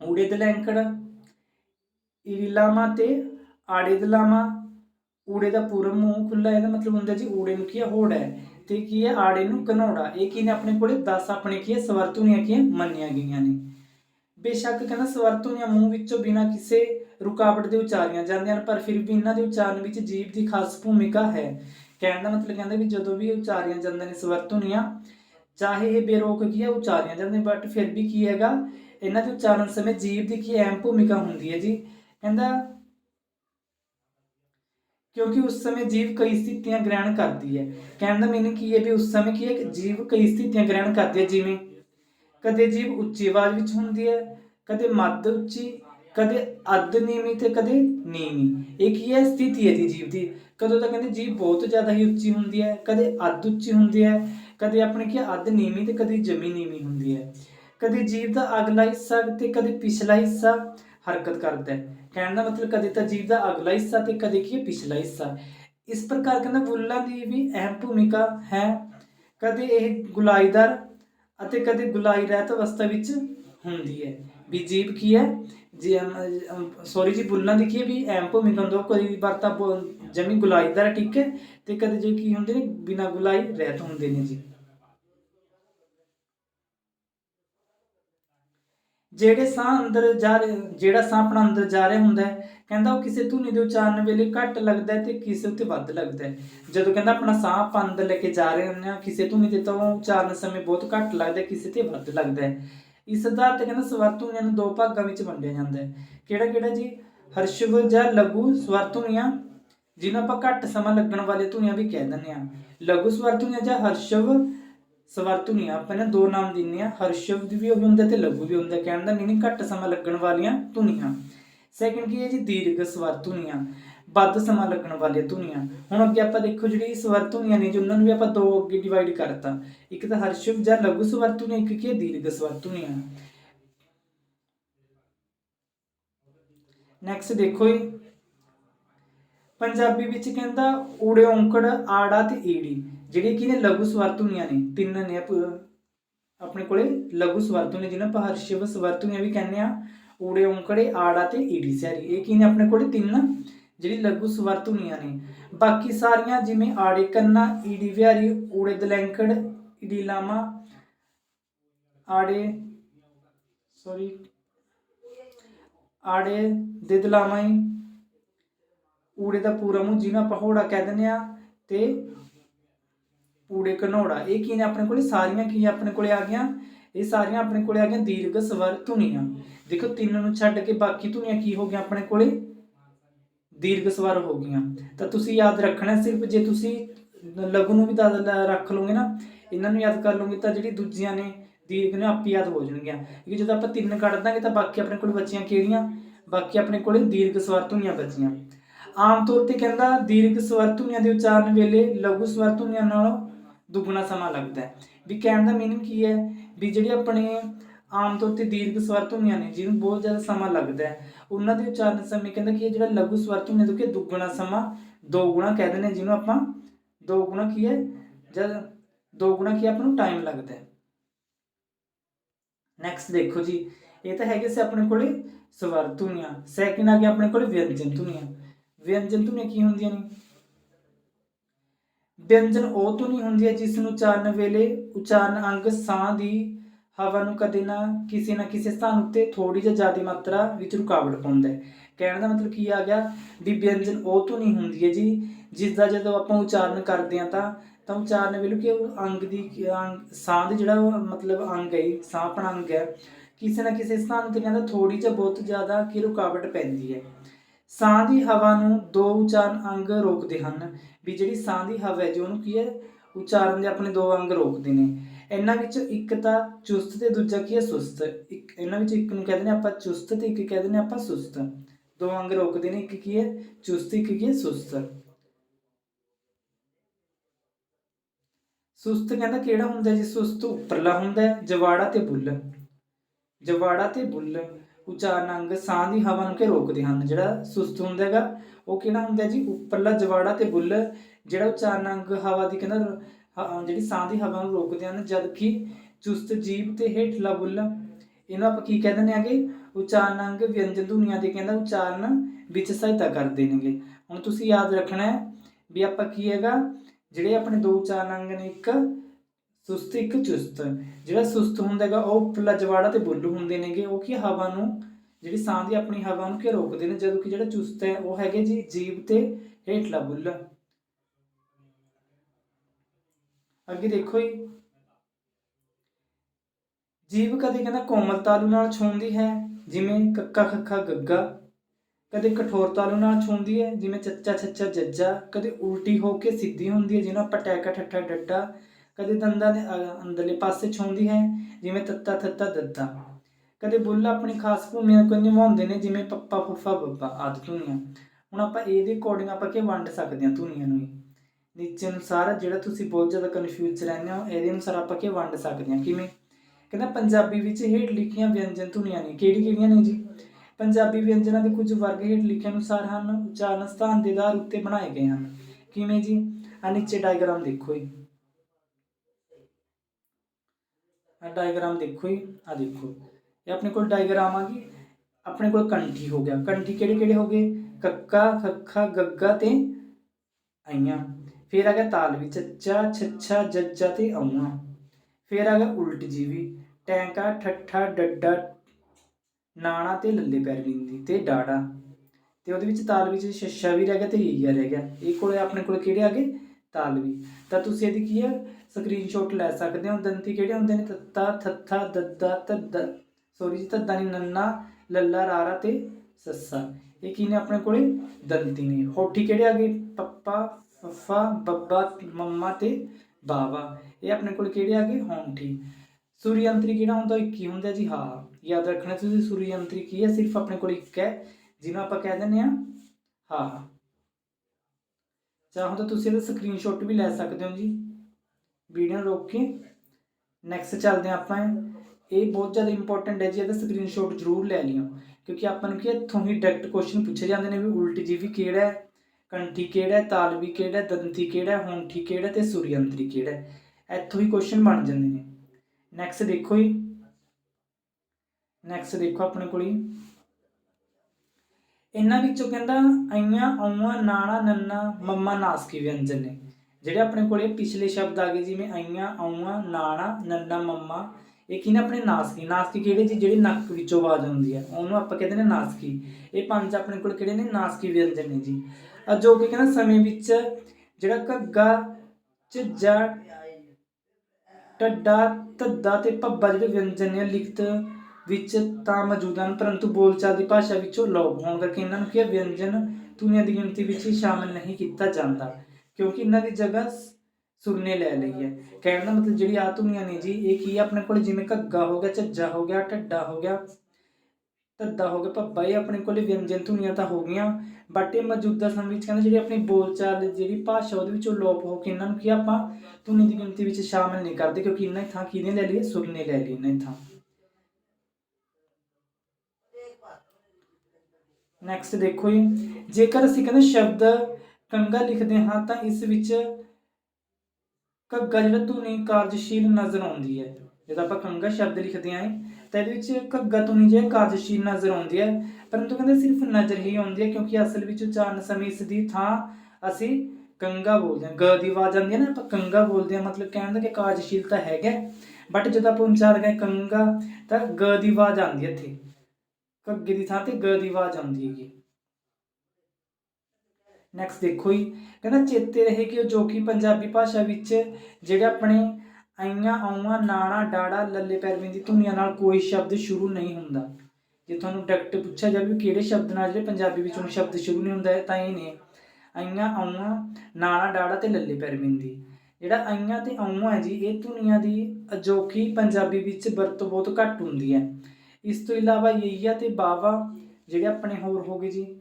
ਊੜੇ ਦਲੈਂਕੜ, ਈੜੀ ਲਾਮਾ ਤੇ ਆੜੇ ਦਲਾਮਾ ਊੜੇ ਦਾ ਪੂਰਬ ਮੂੰਹ ਖੁੱਲਾ ਇਹਦਾ ਮਤਲਬ ਹੁੰਦਾ ਜੀ ਊੜੇ ਨੂੰ ਕੀ ਹੈ, ਹੋੜ ਹੈ ਤੇ ਕੀ ਹੈ, ਆੜੇ ਨੂੰ ਘਨੌੜਾ, ਇਹ ਕੀ ਨੇ ਆਪਣੇ ਕੋਲੇ 10 ਆਪਣੇ ਕੀ ਹੈ ਸਵਰ ਧੁਨੀਆਂ ਕੀ ਮੰਨੀਆਂ ਗਈਆਂ ਨੇ। ਬੇਸ਼ੱਕ ਕਹਿੰਦਾ ਸਵਰ ਮੂੰਹ ਵਿੱਚੋਂ ਬਿਨਾਂ ਕਿਸੇ ਰੁਕਾਵਟ ਦੇ ਉਚਾਰੀਆਂ ਜਾਂਦੀਆਂ ਹਨ ਪਰ ਫਿਰ ਵੀ ਇਹਨਾਂ ਦੇ ਉਚਾਰਨ ਵਿੱਚ ਜੀਭ ਦੀ ਖਾਸ ਭੂਮਿਕਾ ਹੈ। ਕਹਿਣ ਦਾ ਮਤਲਬ ਕਹਿੰਦਾ ਵੀ ਜਦੋਂ ਵੀ ਉਚਾਰੀਆਂ ਜਾਂਦੀਆਂ ਨੇ ਸਵਰ ਚਾਹੇ ਇਹ ਬੇਰੋਕ ਕੀ ਹੈ, ਉਚਾਰੀਆਂ ਜਾਂਦੇ ਬਟ ਫਿਰ ਵੀ ਕੀ ਹੈਗਾ, ਇਹਨਾਂ ਦੇ ਉਚਾਰਨ ਸਮੇਂ ਜੀਭ ਦੀ ਕੀ ਅਹਿਮ ਭੂਮਿਕਾ ਹੁੰਦੀ ਹੈ ਜੀ। ਕਹਿੰਦਾ ਕਿਉਂਕਿ ਉਸ ਸਮੇਂ ਜੀਵ ਕਈ ਸਥਿਤੀਆਂ ਗ੍ਰਹਿਣ ਕਰਦੀ ਹੈ। ਕਹਿਣ ਦਾ ਮੀਨਿੰਗ ਕੀ ਹੈ ਵੀ ਉਸ ਸਮੇਂ ਕੀ ਹੈ ਕਿ ਜੀਵ ਕਈ ਸਥਿਤੀਆਂ ਗ੍ਰਹਿਣ ਕਰਦੀ ਹੈ ਜਿਵੇਂ ਕਦੇ ਜੀਵ ਉੱਚੀ ਆਵਾਜ਼ ਵਿੱਚ ਹੁੰਦੀ ਹੈ, ਕਦੇ ਮੱਧ ਉੱਚੀ, ਕਦੇ ਅੱਧ ਨੀਵੀਂ ਤੇ ਕਦੇ ਨੀਵੀਂ। ਇਹ ਕੀ ਹੈ? ਸਥਿਤੀ ਹੈ ਜੀ ਜੀਵ ਦੀ। ਕਦੋਂ ਤਾਂ ਕਹਿੰਦੇ ਜੀਵ ਬਹੁਤ ਜ਼ਿਆਦਾ ਹੀ ਉੱਚੀ ਹੁੰਦੀ ਹੈ, ਕਦੇ ਅੱਧ ਉੱਚੀ ਹੁੰਦੀ ਹੈ, ਕਦੇ ਆਪਣੇ ਕੀ ਅੱਧ ਨੀਵੀਂ ਤੇ ਕਦੇ ਜਮੀ ਨੀਵੀਂ ਹੁੰਦੀ ਹੈ। ਕਦੇ ਜੀਵ ਦਾ ਅਗਲਾ ਹਿੱਸਾ ਤੇ ਕਦੇ ਪਿਛਲਾ ਹਿੱਸਾ ਹਰਕਤ ਕਰਦਾ ਹੈ। ਕਹਿਣ ਦਾ ਮਤਲਬ ਕਦੇ ਤਾਂ ਜੀਵ ਦਾ ਅਗਲਾ ਹਿੱਸਾ ਤੇ ਕਦੇ ਕੀ ਹੈ ਪਿਛਲਾ ਹਿੱਸਾ। ਇਸ ਪ੍ਰਕਾਰ ਕਹਿੰਦਾ ਬੁੱਲਾਂ ਦੀ ਵੀ ਅਹਿਮ ਭੂਮਿਕਾ ਹੈ। ਕਦੇ ਇਹ ਗੁਲਾਈਦਾਰ ਅਤੇ ਕਦੇ ਗੁਲਾਈ ਰਹਿਤ ਅਵਸਥਾ ਵਿੱਚ ਹੁੰਦੀ ਹੈ। ਵੀ ਜੀਵ ਕੀ ਹੈ? ਜੀ ਸੌਰੀ ਜੀ ਬੁੱਲਾਂ ਦੀ ਕੀ ਹੈ? ਵੀ ਅਹਿਮ ਭੂਮਿਕਾ ਹੁੰਦੀ। ਹੈ ਕੋਈ ਵਾਰ ਤਾਂ ਬੋ- ਜਮੀ ਗੁਲਾਈਦਾਰ ਹੈ, ਠੀਕ ਹੈ। ਤੇ ਕਦੇ ਜੇ ਕੀ ਹੁੰਦੇ ਨੇ ਬਿਨਾ ਗੁਲਾਈ ਰਹਿਤ ਹੁੰਦੇ ਨੇ ਜੀ। ਜਿਹੜੇ ਸਾਹ ਅੰਦਰ ਜਾ ਰਹੇ, ਜਿਹੜਾ ਸਾਹ ਆਪਣਾ ਅੰਦਰ ਜਾ ਰਿਹਾ ਹੁੰਦਾ ਹੈ, ਕਹਿੰਦਾ ਉਹ ਕਿਸੇ ਧੁਨੀ ਦੇ ਉਚਾਰਨ ਵੇਲੇ ਘੱਟ ਲੱਗਦਾ ਹੈ ਤੇ ਕਿਸੇ ਉੱਤੇ ਵੱਧ ਲੱਗਦਾ ਹੈ। ਜਦੋਂ ਕਹਿੰਦਾ ਆਪਣਾ ਸਾਹ ਆਪਾਂ ਅੰਦਰ ਲੈ ਕੇ ਜਾ ਰਹੇ ਹੁੰਦੇ ਹਾਂ, ਕਿਸੇ ਧੁਨੀ ਦੇ ਤਾਂ ਉਹ ਉਚਾਰਨ ਸਮੇਂ ਬਹੁਤ ਘੱਟ ਲੱਗਦਾ ਕਿਸੇ ਤੇ ਵੱਧ ਲੱਗਦਾ ਹੈ। ਇਸ ਆਧਾਰ ਤੇ ਕਹਿੰਦਾ ਸਵਰ ਧੁਨੀਆਂ ਨੂੰ ਦੋ ਭਾਗਾਂ ਵਿੱਚ ਵੰਡਿਆ ਜਾਂਦਾ ਹੈ। ਕਿਹੜਾ ਕਿਹੜਾ ਜੀ? ਹਰਸ਼ਵ ਜਾਂ ਲਘੂ ਸਵਰ ਧੁਨੀਆਂ ਜਿਹਨੂੰ ਆਪਾਂ ਘੱਟ ਸਮਾਂ ਲੱਗਣ ਵਾਲੇ ਧੁਨੀਆਂ ਵੀ ਕਹਿ ਦਿੰਦੇ ਆ ਲਘੂ ਸਵਰ ਧੁਨੀਆਂ ਜਾਂ ਹਰਸ਼ਵ ਸਵਰ ਧੁਨੀਆਂ ਆਪਾਂ ਨੇ ਦੋ ਨਾਮ ਦਿੰਨੇ ਆ, ਹਰਸ਼ਵ ਦੀ ਵੀ ਉਹ ਹੁੰਦਾ ਤੇ ਲਘੂ ਵੀ ਹੁੰਦਾ, ਕਹਿਣ ਦਾ ਮੀਨਿੰਗ ਘੱਟ ਸਮਾਂ ਲੱਗਣ ਵਾਲੀਆਂ ਧੁਨੀਆਂ। ਸੈਕਿੰਡ ਕੀ ਹੈ ਜੀ? ਦੀਰਘ ਸਵਰ ਧੁਨੀਆਂ ਵੱਧ ਸਮਾਂ ਲੱਗਣ ਵਾਲੀਆਂ ਧੁਨੀਆਂ। ਹੁਣ ਅੱਗੇ ਆਪਾਂ ਦੇਖੋ ਜਿਹੜੀ ਸਵਰ ਧੁਨੀਆਂ ਨੇ, ਜੀ ਉਹਨਾਂ ਨੂੰ ਵੀ ਆਪਾਂ ਦੋ ਅੱਗੇ ਡਿਵਾਈਡ ਕਰਤਾ, ਇੱਕ ਤਾਂ ਹਰਸ਼ਵ ਜਾਂ ਲਘੂ ਸਵਰ ਧੁਨੀਆਂ ਇੱਕ ਕੀ ਹੈ? ਦੀਰਘ ਸਵਰ ਧੁਨੀਆਂ ਨੈਕਸਟ ਦੇਖੋ ਜੀ। ਪੰਜਾਬੀ ਵਿੱਚ ਕਹਿੰਦਾ, ਊੜੇ ਔਂਕੜ, ਆੜਾ ਤੇ ਈੜੀ। ਜਿਹੜੇ ਕੀ ਨੇ? ਲਘੂ ਸਵਰ ਧੁਨੀਆਂ ਨੇ। ਤਿੰਨ ਨੇ ਆਪਣੇ ਕੋਲੇ ਲਘੂ ਸਵਰ ਧੁਨੀ ਜਿਹਨਾਂ ਆਪਾਂ ਹਰਸ਼ਿਵ ਸਵਰ ਧੁਨੀਆਂ ਵੀ ਕਹਿੰਦੇ ਆ। ਊੜੇ ਔਂਕੜੇ, ਆੜਾ ਤੇ ਈੜੀ ਸਿਆਰੀ ਇਹ ਕੀ ਨੇ ਆਪਣੇ ਕੋਲੇ? ਤਿੰਨ ਜਿਹੜੀ ਲਘੂ ਸਵਰ ਧੁਨੀਆਂ ਨੇ। ਬਾਕੀ ਸਾਰੀਆਂ ਜਿਵੇਂ ਆੜੇ ਕੰਨਾ, ਈੜੀ ਵਿਹਾਰੀ, ਊੜੇ ਦਲੈਂਕੜ, ਈੜੀ ਲਾਮਾ, ਆੜੇ ਸੌਰੀ ਆੜੇ ਦੇ ਦਲਾਮਾਈ, ਊੜੇ ਦਾ ਪੂਰਾ ਮੂੰਹ ਜਿਹਨੂੰ ਆਪਾਂ ਹੋੜਾ ਕਹਿ ਦਿੰਦੇ ਆ, ਤੇ ਪੂੜੇ ਘਨੌੜਾ, ਇਹ ਕੀ ਨੇ ਆਪਣੇ ਕੋਲੇ? ਸਾਰੀਆਂ ਕੀ ਆਪਣੇ ਕੋਲੇ ਆ ਗਈਆਂ? ਇਹ ਸਾਰੀਆਂ ਆਪਣੇ ਕੋਲੇ ਆ ਗਈਆਂ ਦੀਰਘ ਸਵਰ ਧੁਨੀਆਂ। ਦੇਖੋ, ਤਿੰਨ ਨੂੰ ਛੱਡ ਕੇ ਬਾਕੀ ਧੁਨੀਆਂ ਕੀ ਹੋ ਗਈਆਂ ਆਪਣੇ ਕੋਲੇ? ਦੀਰਘ ਸਵਰ ਹੋ ਗਈਆਂ। ਤਾਂ ਤੁਸੀਂ ਯਾਦ ਰੱਖਣਾ, ਸਿਰਫ ਜੇ ਤੁਸੀਂ ਲਘੂ ਨੂੰ ਵੀ ਦਾ ਰੱਖ ਲਓਗੇ ਨਾ, ਇਹਨਾਂ ਨੂੰ ਯਾਦ ਕਰ ਲਓਗੇ ਤਾਂ ਜਿਹੜੀ ਦੂਜੀਆਂ ਨੇ ਦੀਰਘ ਨੇ, ਆਪੇ ਯਾਦ ਹੋ ਜਾਣਗੀਆਂ। ਕਿਉਂਕਿ ਜਦੋਂ ਆਪਾਂ ਤਿੰਨ ਕੱਢ ਦਾਂਗੇ ਤਾਂ ਬਾਕੀ ਆਪਣੇ ਕੋਲ ਬਚੀਆਂ ਕਿਹੜੀਆਂ? ਬਾਕੀ ਆਪਣੇ ਕੋਲੇ ਦੀਰਘ ਸਵਰ ਧੁਨੀਆਂ ਬਚੀਆਂ। ਆਮ ਤੌਰ ਤੇ ਕਹਿੰਦਾ, ਦੀਰਘ ਸਵਰ ਧੁਨੀਆਂ ਦੇ ਉਚਾਰਨ ਵੇਲੇ ਲਘੂ ਸਵਰ ਧੁਨੀਆਂ ਨਾਲੋਂ ਦੁੱਗਣਾ ਸਮਾਂ ਲੱਗਦਾ ਹੈ। ਵੀ ਕਹਿਣ ਦਾ ਮੀਨਿੰਗ ਕੀ ਹੈ? ਵੀ ਜਿਹੜੇ ਆਪਣੇ ਆਮ ਤੌਰ ਤੇ ਦੀਰਘ ਸਵਰ ਧੁਨੀਆਂ ਨੇ, ਜਿਹਨੂੰ ਬਹੁਤ ਜ਼ਿਆਦਾ ਸਮਾਂ ਲੱਗਦਾ ਹੈ, ਉਹਨਾਂ ਦੇ ਉਚਾਰਨ ਸਮੇਂ ਕਹਿੰਦਾ ਕਿ ਇਹ ਜਿਹੜਾ ਲਘੂ ਸਵਰ ਧੁਨੀਆਂ ਤੋਂ ਕਿ ਦੁੱਗਣਾ ਸਮਾਂ, ਦੋ ਗੁਣਾ ਕਹਿ ਦਿੰਦੇ ਹਾਂ ਜਿਹਨੂੰ ਆਪਾਂ, ਦੋ ਗੁਣਾ ਕੀ ਹੈ? ਜਦ ਦੋ ਗੁਣਾ ਕੀ ਆਪਾਂ ਨੂੰ ਟਾਈਮ ਲੱਗਦਾ ਹੈ। ਨੈਕਸਟ ਦੇਖੋ ਜੀ, ਇਹ ਤਾਂ ਹੈਗੇ ਸੀ ਆਪਣੇ ਕੋਲੇ ਸਵਰ ਧੁਨੀਆਂ ਸੈਕਿੰਡ ਆ ਗਿਆ ਆਪਣੇ ਕੋਲੇ ਵਿਅੰਜਨ ਧੁਨੀਆਂ। ਵਿਅੰਜਨ ਧੁਨੀਆਂ ਕੀ ਹੁੰਦੀਆਂ ਨੇ? ਵਿਅੰਜਨ ਉਹ ਧੁਨੀ ਹੁੰਦੀ ਹੈ ਜਿਸ ਨੂੰ ਉਚਾਰਨ ਵੇਲੇ ਉਚਾਰਨ ਅੰਗ ਸਾਹ ਦੀ ਹਵਾ ਨੂੰ ਕਦੇ ਨਾ ਕਿਸੇ ਨਾ ਕਿਸੇ ਸਥਾਨ ਉੱਤੇ ਥੋੜੀ ਜਿਹੀ ਜ਼ਿਆਦਾ ਮਾਤਰਾ ਵਿੱਚ ਰੁਕਾਵਟ ਪਾਉਂਦਾ ਹੈ। ਕਹਿਣ ਦਾ ਮਤਲਬ ਕੀ ਆ ਗਿਆ ਵੀ ਵਿਅੰਜਨ ਉਹ ਧੁਨੀ ਹੁੰਦੀ ਹੈ ਜੀ ਜਿਸ ਦਾ ਜਦੋਂ ਆਪਾਂ ਉਚਾਰਨ ਕਰਦੇ ਹਾਂ ਤਾਂ ਤਾਂ ਉਚਾਰਨ ਵੇਲੇ ਕਿ ਅੰਗ ਦੀ ਅੰਗ- ਸਾਹ ਦੇ ਜਿਹੜਾ ਮਤਲਬ ਅੰਗ ਹੈ ਸਾਹ ਆਪਣਾ ਅੰਗ ਹੈ, ਕਿਸੇ ਨਾ ਕਿਸੇ ਸਥਾਨ ਉੱਤੇ ਕਹਿੰਦਾ ਥੋੜੀ ਜਿਹਾ ਬਹੁਤ ਜ਼ਿਆਦਾ ਕੀ ਰੁਕਾਵਟ ਪੈਂਦੀ ਹੈ। ਸਾਹ ਦੀ ਹਵਾ ਨੂੰ ਦੋ ਉਚਾਰਨ ਅੰਗ ਰੋਕਦੇ ਹਨ। ਵੀ ਜਿਹੜੀ ਸਾਹ ਦੀ ਹਵਾ ਹੈ ਜੋ, ਉਹਨੂੰ ਕੀ ਹੈ? ਉਚਾਰਨ ਦੇ ਆਪਣੇ ਦੋ ਅੰਗ ਰੋਕਦੇ ਨੇ। ਇਹਨਾਂ ਵਿੱਚ ਇੱਕ ਤਾਂ ਚੁਸਤ ਤੇ ਦੂਜਾ ਕੀ ਹੈ? ਸੁਸਤ। ਇੱਕ, ਇਹਨਾਂ ਵਿੱਚ ਇੱਕ ਨੂੰ ਕਹਿੰਦੇ ਨੇ ਆਪਾਂ ਚੁਸਤ ਤੇ ਇੱਕ ਕਹਿੰਦੇ ਨੇ ਆਪਾਂ ਸੁਸਤ। ਦੋ ਅੰਗ ਰੋਕਦੇ ਨੇ, ਇੱਕ ਕੀ ਹੈ? ਚੁਸਤ, ਇੱਕ ਕੀ ਹੈ? ਸੁਸਤ। ਸੁਸਤ ਕਹਿੰਦਾ ਕਿਹੜਾ ਹੁੰਦਾ ਜੀ? ਸੁਸਤ ਉੱਪਰਲਾ ਹੁੰਦਾ ਜਵਾੜਾ ਤੇ ਬੁੱਲ। ਜਵਾੜਾ ਤੇ ਬੁੱਲ। ਉਚਾਰਨ ਅੰਗ ਸਾਹ ਦੀ ਹਵਾ ਨੂੰ ਕਿ ਰੋਕਦੇ ਹਨ, ਜਿਹੜਾ ਸੁਸਤ ਹੁੰਦਾ ਹੈਗਾ, ਉਹ ਕਿਹੜਾ ਹੁੰਦਾ ਜੀ? ਉੱਪਰਲਾ ਜਵਾੜਾ ਤੇ ਬੁੱਲ, ਜਿਹੜਾ ਉਚਾਰਨ ਅੰਗ ਹਵਾ ਦੀ ਕਹਿੰਦਾ ਜਿਹੜੀ ਸਾਹ ਦੀ ਹਵਾ ਨੂੰ ਰੋਕਦੇ ਹਨ, ਜਦਕਿ ਚੁਸਤ ਜੀਭ ਤੇ ਹੇਠਲਾ ਬੁੱਲ, ਇਹਨੂੰ ਆਪਾਂ ਕੀ ਕਹਿ ਦਿੰਦੇ ਕਿ ਉਚਾਰਨ ਅੰਗ ਵਿਅੰਜਨ ਧੁਨੀਆਂ ਦੇ ਕਹਿੰਦਾ ਉਚਾਰਨ ਵਿੱਚ ਸਹਾਇਤਾ ਕਰਦੇ ਨੇਗੇ ਹੁਣ ਤੁਸੀਂ ਯਾਦ ਰੱਖਣਾ ਹੈ ਵੀ ਆਪਾਂ ਕੀ ਹੈਗਾ, ਜਿਹੜੇ ਆਪਣੇ ਦੋ ਉਚਾਰਨ ਅੰਗ ਨੇ, ਇੱਕ ਸੁਸਤ ਇੱਕ ਚੁਸਤ। ਜਿਹੜਾ ਸੁਸਤ ਹੁੰਦਾ ਹੈਗਾ, ਉਹ ਉੱਪਰਲਾ ਤੇ ਬੁੱਲ ਹੁੰਦੇ ਨੇਗੇ, ਉਹ ਕੀ ਹਵਾ ਨੂੰ, ਜਿਹੜੀ ਸਾਹ ਦੀ ਆਪਣੀ ਹਵਾ ਨੂੰ ਕਿ ਰੋਕਦੇ ਨੇ, ਜਦੋਂ ਕਿ ਜਿਹੜਾ ਚੁਸਤ ਹੈ, ਉਹ ਹੈਗੇ ਜੀ ਜੀਭ ਤੇ ਹੇਠਲਾ ਬੁੱਲ ਅੱਗੇ ਦੇਖੋ ਜੀ। ਜੀਭ ਕਦੇ ਕਹਿੰਦਾ ਕੋਮਲ ਤਾਲੂ ਨਾਲ ਛੂੰਦੀ ਹੈ, ਜਿਵੇਂ ਕੱਕਾ ਖੱਖਾ ਗੱਗਾ। ਕਦੇ ਕਠੋਰ ਤਾਲੂ ਨਾਲ ਛੂੰਦੀ ਹੈ, ਜਿਵੇਂ ਚੱਚਾ ਛੱਚਾ ਜੱਜਾ। ਕਦੇ ਉਲਟੀ ਹੋ ਕੇ ਸਿੱਧੀ ਹੁੰਦੀ ਹੈ, ਜਿਹਨੂੰ ਆਪਾਂ ਟੈਕਾ ਠੱਠਾ ਡੱਡਾ ਕਦੇ ਦੰਦਾਂ ਦੇ ਅੰਦਰਲੇ ਪਾਸੇ ਛੂੰਦੀ ਹੈ, ਜਿਵੇਂ ਤੱਤਾ ਥੱਤਾ ਦੱਦਾ। ਕਦੇ ਬੁੱਲ ਆਪਣੀ ਖਾਸ ਭੂਮਿਕਾ ਨੂੰ ਨਿਭਾਉਂਦੇ ਨੇ, ਜਿਵੇਂ ਪੱਪਾ ਫੁੱਫਾ ਬੱਬਾ ਆਦਿ ਧੁਨੀਆਂ। ਹੁਣ ਆਪਾਂ ਇਹਦੇ ਅਕੋਰਡਿੰਗ ਆਪਾਂ ਕੀ ਵੰਡ ਸਕਦੇ ਹਾਂ ਧੁਨੀਆਂ ਨੂੰ ਨੀਚੇ ਅਨੁਸਾਰ ਜਿਹੜਾ ਤੁਸੀਂ ਬਹੁਤ ਜ਼ਿਆਦਾ ਕਨਫਿਊਜ਼ ਰਹਿੰਦੇ ਹੋ, ਇਹਦੇ ਅਨੁਸਾਰ ਆਪਾਂ ਕੀ ਵੰਡ ਸਕਦੇ ਹਾਂ? ਕਿਵੇਂ? ਕਹਿੰਦਾ ਪੰਜਾਬੀ ਵਿੱਚ ਹੇਠ ਲਿਖੀਆਂ ਵਿਅੰਜਨ ਧੁਨੀਆਂ ਨੇ। ਕਿਹੜੀ, ਕਿਹੜੀਆਂ ਨੇ ਜੀ? ਪੰਜਾਬੀ ਵਿਅੰਜਨਾਂ ਦੇ ਕੁਝ ਵਰਗ ਹੇਠ ਲਿਖੇ ਅਨੁਸਾਰ ਹਨ, ਉਚਾਰਨ ਸਥਾਨ ਦੇ ਆਧਾਰ ਉੱਤੇ ਬਣਾਏ ਗਏ ਹਨ। ਕਿਵੇਂ ਜੀ? ਆ ਨੀਚੇ ਡਾਇਗ੍ਰਾਮ ਦੇਖੋ ਜੀ ਆ ਡਾਇਗਰਾਮ ਦੇਖੋ ਜੀ ਆ ਦੇਖੋ। ਇਹ ਆਪਣੇ ਕੋਲ ਡਾਇਗਰਾਮ ਆ ਗਈ। ਆਪਣੇ ਕੋਲ ਕੰਠੀ ਹੋ ਗਿਆ। ਕੰਠੀ ਕਿਹੜੇ ਕਿਹੜੇ ਹੋ ਗਏ? ਕੱਕਾ, ਖੱਖਾ, ਗੱਗਾ ਤੇ ਆਈਆਂ। ਫਿਰ ਆ ਗਿਆ ਤਾਲਵੀ ਚੱਚਾ ਛੱਛਾ, ਜੱਜਾ ਤੇ ਆਉਣਾ। ਫਿਰ ਆ ਗਿਆ ਉਲਟ ਜੀਵੀ। ਟੈਂਕਾ, ਠੱਠਾ, ਡੱਡਾ, ਨਾਣਾ ਤੇ ਲੱਲੇ ਪੈਰ ਬਿੰਦੀ ਤੇ ਡਾੜਾ। ਤੇ ਉਹਦੇ ਵਿੱਚ ਤਾਲਵੀ ਚ ਛੱਛਾ ਵੀ ਰਹਿ ਗਿਆ ਤੇ ਈਆ ਰਹਿ ਗਿਆ। ਇਹ ਕੋਲੇ, ਆਪਣੇ ਕੋਲ ਕਿਹੜੇ ਆ ਗਏ? ਤਾਲਵੀ ਤਾਂ ਤੁਸੀਂ ਇਹਦੀ ਕੀ ਹੈ ਸਕਰੀਨਸ਼ਾਟ ਲੈ ਸਕਦੇ ਹੋ। ਦੰਤੀ ਕਿਹੜੇ ਹੁੰਦੇ ਨੇ ਤੱਤਾ, ਥੱਥਾ, ਦੱਦਾ ਤੱਦਾ ਸੋਰੀ ਜੀ ਤੱਦਾ ਨਹੀਂ, ਨੰਨਾ, ਲੱਲਾ, ਰਾਰਾ ਤੇ ਸੱਸਾ। ਇਹ ਕੀ ਨੇ ਆਪਣੇ ਕੋਲੇ? ਦੰਤੀ ਨੇ। ਹੋਠੀ ਕਿਹੜੇ ਆ ਗਏ? ਪੱਪਾ, ਫੱਫਾ, ਬੱਬਾ, ਮੰਮਾ ਤੇ ਬਾਵਾ। ਇਹ ਆਪਣੇ ਕੋਲ ਕਿਹੜੇ ਆ ਗਏ? ਹੋਂਠੀ ਸੂਰਯੰਤਰੀ ਕਿਹੜਾ ਹੁੰਦਾ? ਇੱਕ ਹੀ ਹੁੰਦਾ ਜੀ, ਹਾਂ। ਯਾਦ ਰੱਖਣਾ ਤੁਸੀਂ ਸੂਰਯੰਤਰੀ ਕੀ ਹੈ? ਸਿਰਫ ਆਪਣੇ ਕੋਲ ਇੱਕ ਹੈ, ਜਿਹਨੂੰ ਆਪਾਂ ਕਹਿ ਦਿੰਦੇ ਆ ਹਾਂ। ਚਾਹੋ ਤਾਂ ਤੁਸੀਂ ਇਹਦਾ ਸਕਰੀਨਸ਼ਾਟ ਵੀ ਲੈ ਸਕਦੇ ਹੋ ਜੀ। ਵੀਡੀਓ ਰੋਕ। ਕੇ ਨੈਕਸਟ ਚੱਲਦੇ ਹਾਂ ਆਪਾਂ। ਇਹ ਬਹੁਤ ਜ਼ਿਆਦਾ ਇੰਪੋਰਟੈਂਟ ਹੈ ਜੀ, ਇਹਦਾ ਸਕਰੀਨਸ਼ਾਟ ਜ਼ਰੂਰ ਲੈ ਲਿਓ। ਕਿਉਂਕਿ ਆਪਾਂ ਨੂੰ ਕੀ ਇੱਥੋਂ ਹੀ ਡਾਇਰੈਕਟ ਕੁਐਸਚਨ ਪੁੱਛੇ ਜਾਂਦੇ ਨੇ ਵੀ ਉਲਟ ਜੀਵੀ ਕਿਹੜਾ ਹੈ ਕੰਠੀ ਕਿਹੜਾ ਹੈ, ਤਾਲਵੀ ਕਿਹੜਾ ਹੈ, ਦੰਤੀ ਕਿਹੜਾ ਹੈ, ਹੋਂਠੀ ਕਿਹੜਾ ਹੈ ਤੇ ਸੂਰਯੰਤਰੀ ਕਿਹੜਾ ਹੈ। ਇੱਥੋਂ ਹੀ ਕੁਐਸਚਨ ਬਣ ਜਾਂਦੇ ਨੇ। ਨੈਕਸਟ ਦੇਖੋ ਜੀ। ਨੈਕਸਟ ਦੇਖੋ ਆਪਣੇ ਕੋਲ ਇਹਨਾਂ ਵਿੱਚੋਂ ਕਹਿੰਦਾ, ਆਈਆਂ ਆਉਆਂ ਨਾਣਾ, ਨੰਨਾ, ਮੰਮਾ, ਨਾਸਕੀ ਵਿਅੰਜਨ ਨੇ। ਜਿਹੜੇ ਆਪਣੇ ਕੋਲੇ ਪਿਛਲੇ ਸ਼ਬਦ ਆ ਗਏ ਜਿਵੇਂ ਆਈਆਂ ਆਉਆਂ ਨਾਣਾ, ਨੰਨਾ, ਮੰਮਾ, ਇਹ ਕੀ ਆਪਣੇ ਨਾਸਕੀ? ਨਾਸਕੀ ਕਿਹੜੇ ਜੀ? ਜਿਹੜੇ ਨੱਕ ਵਿੱਚੋਂ ਆਵਾਜ਼ ਆਉਂਦੀ ਹੈ। ਉਹਨੂੰ ਆਪਾਂ ਕਹਿੰਦੇ ਨੇ ਨਾਸਕੀ। ਇਹ ਪੰਜ ਆਪਣੇ ਕੋਲ ਕਿਹੜੇ ਨੇ? ਨਾਸਕੀ ਵਿਅੰਜਨ ਨੇ ਜੀ। ਅਹ ਜੋ ਕਿ ਕਹਿੰਦਾ ਸਮੇਂ ਵਿੱਚ ਜਿਹੜਾ ਘੱਗਾ ਝੱਜਾ ਟੱਡਾ ਧੱਦਾ ਤੇ ਭੱਬਾ ਜਿਹੜੇ ਵਿਅੰਜਨ ਨੇ ਲਿਖਤ ਵਿੱਚ ਤਾਂ ਮੌਜੂਦ ਹਨ, ਪਰੰਤੂ ਬੋਲਚਾਲ ਦੀ ਭਾਸ਼ਾ ਵਿੱਚੋਂ ਲੋਪ ਹੋਣ ਕਰਕੇ ਇਹਨਾਂ ਨੂੰ ਕੀ ਵਿਅੰਜਨ ਧੁਨੀਆਂ ਦੀ ਗਿਣਤੀ ਵਿੱਚ ਹੀ ਸ਼ਾਮਿਲ ਨਹੀਂ ਕੀਤਾ ਜਾਂਦਾ। ਕਿਉਂਕਿ ਇਹਨਾਂ ਦੀ ਜਗ੍ਹਾ ਸ- ਸੁਰਨੇ ਲੈ ਲਈ ਹੈ। ਕਹਿਣ ਦਾ ਮਤਲਬ ਜਿਹੜੀ ਆ ਧੁਨੀਆਂ ਨੇ ਜੀ, ਇਹ ਕੀ ਹੈ? ਆਪਣੇ ਕੋਲ ਜਿਵੇਂ ਘੱਗਾ ਹੋ ਗਿਆ ਝੱਜਾ ਹੋ ਗਿਆ, ਢੱਡਾ ਹੋ ਗਿਆ ਧੱਦਾ ਹੋ ਗਿਆ ਪੱਪਾ ਇਹ ਆਪਣੇ ਕੋਲੇ ਵਿਅੰਜਨ ਧੁਨੀਆਂ ਤਾਂ ਹੋ ਗਈਆਂ ਬਟ ਇਹ ਮੌਜੂਦਾ ਸਮੇਂ ਵਿੱਚ ਕਹਿੰਦੇ ਜਿਹੜੀ ਆਪਣੀ ਬੋਲਚਾਲ, ਜਿਹੜੀ ਭਾਸ਼ਾ ਉਹਦੇ ਵਿੱਚੋਂ ਲੋਪ ਹੋ ਕੇ ਇਹਨਾਂ ਨੂੰ ਕੀ ਆਪਾਂ ਧੁਨੀ ਦੀ ਗਿਣਤੀ ਵਿੱਚ ਸ਼ਾਮਿਲ ਨਹੀਂ ਕਰਦੇ ਕਿਉਂਕਿ ਇਹਨਾਂ ਦੀ ਥਾਂ ਕਿਹਨੇ ਲੈ ਲਈ ਹੈ? ਸੁਰ ਨੇ ਲੈ ਲਈ ਇਹਨਾਂ ਦੀ ਥਾਂ। ਨੈਕਸਟ ਦੇਖੋ ਜੀ, ਜੇਕਰ ਅਸੀਂ ਕਹਿੰਦੇ ਸ਼ਬਦ ਕੰਗਾ ਲਿਖਦੇ ਹਾਂ ਤਾਂ ਇਸ ਵਿੱਚ ਘੱਗਾ ਜਿਹੜਾ ਧੁਨੀ ਕਾਰਜਸ਼ੀਲ ਨਜ਼ਰ ਆਉਂਦੀ ਹੈ। ਜਦੋਂ ਆਪਾਂ ਕੰਗਾ ਸ਼ਬਦ ਲਿਖਦੇ ਆਂ ਤਾਂ ਇਹਦੇ ਵਿੱਚ ਘੱਗਾ ਧੁਨੀ ਜਿਹੜੀ ਕਾਰਜਸ਼ੀਲ ਨਜ਼ਰ ਆਉਂਦੀ ਹੈ। ਪਰੰਤੂ ਕਹਿੰਦੇ ਸਿਰਫ ਨਜ਼ਰ ਹੀ ਆਉਂਦੀ ਹੈ, ਕਿਉਂਕਿ ਅਸਲ ਵਿੱਚ ਉਚਾਰਨ ਸਮੇਂ ਇਸ ਦੀ ਥਾਂ ਅਸੀਂ ਕੰਗਾ ਬੋਲਦੇ ਹਾਂ। ਗ ਦੀ ਆਵਾਜ਼ ਆਉਂਦੀ ਹੈ ਨਾ, ਆਪਾਂ ਕੰਗਾ ਬੋਲਦੇ ਹਾਂ, ਮਤਲਬ ਕਹਿਣ ਦਾ ਕਿ ਕਾਰਜਸ਼ੀਲ ਤਾਂ ਹੈਗਾ ਬਟ ਜਦੋਂ ਆਪਾਂ ਉਚਾਰ ਗਏ ਕੰਗਾ, ਤਾਂ ਗ ਦੀ ਆਵਾਜ਼ ਆਉਂਦੀ ਹੈ ਇੱਥੇ। ਘੱਗੇ ਦੀ ਥਾਂ ਤੇ ਗ ਦੀ ਆਵਾਜ਼ ਆਉਂਦੀ ਹੈਗੀ। ਨੈਕਸਟ ਦੇਖੋ ਜੀ। ਕਹਿੰਦਾ ਚੇਤੇ ਰਹੇ ਕਿ ਉਹ ਜੋ ਕਿ ਪੰਜਾਬੀ ਭਾਸ਼ਾ ਵਿੱਚ ਜਿਹੜੇ ਆਪਣੇ ਆਈਆਂ ਆਉਆਂ ਨਾਣਾ ਡਾੜਾ, ਲੱਲੇ ਪੈਰਵੀਂ ਦੀ ਧੁਨੀਆਂ ਨਾਲ ਕੋਈ ਸ਼ਬਦ ਸ਼ੁਰੂ ਨਹੀਂ ਹੁੰਦਾ। ਜੇ ਤੁਹਾਨੂੰ ਡਾਇਰੈਕਟ ਪੁੱਛਿਆ ਜਾਵੇ ਕਿਹੜੇ ਸ਼ਬਦ ਨਾਲ ਜਿਹੜੇ ਪੰਜਾਬੀ ਵਿੱਚ ਹੁਣ ਸ਼ਬਦ ਸ਼ੁਰੂ ਨਹੀਂ ਹੁੰਦਾ ਤਾਂ ਇਹ ਨੇ। ਆਈਆਂ ਆਉਆਂ ਨਾਣਾ ਡਾੜਾ ਤੇ ਲੱਲੇ ਪੈਰਵੀਂ ਦੀ। ਜਿਹੜਾ ਆਈਆਂ ਤੇ ਆਉਆਂ ਹੈ ਜੀ, ਇਹ ਧੁਨੀਆਂ ਦੀ ਅਜੋਕੀ ਪੰਜਾਬੀ ਵਿੱਚ ਵਰਤੋਂ ਬਹੁਤ ਘੱਟ ਹੁੰਦੀ ਹੈ। ਇਸ ਤੋਂ ਇਲਾਵਾ ਯਈਆ ਤੇ ਬਾਵਾ ਜਿਹੜੇ ਆਪਣੇ ਹੋਰ ਹੋ ਗਏ ਜੀ।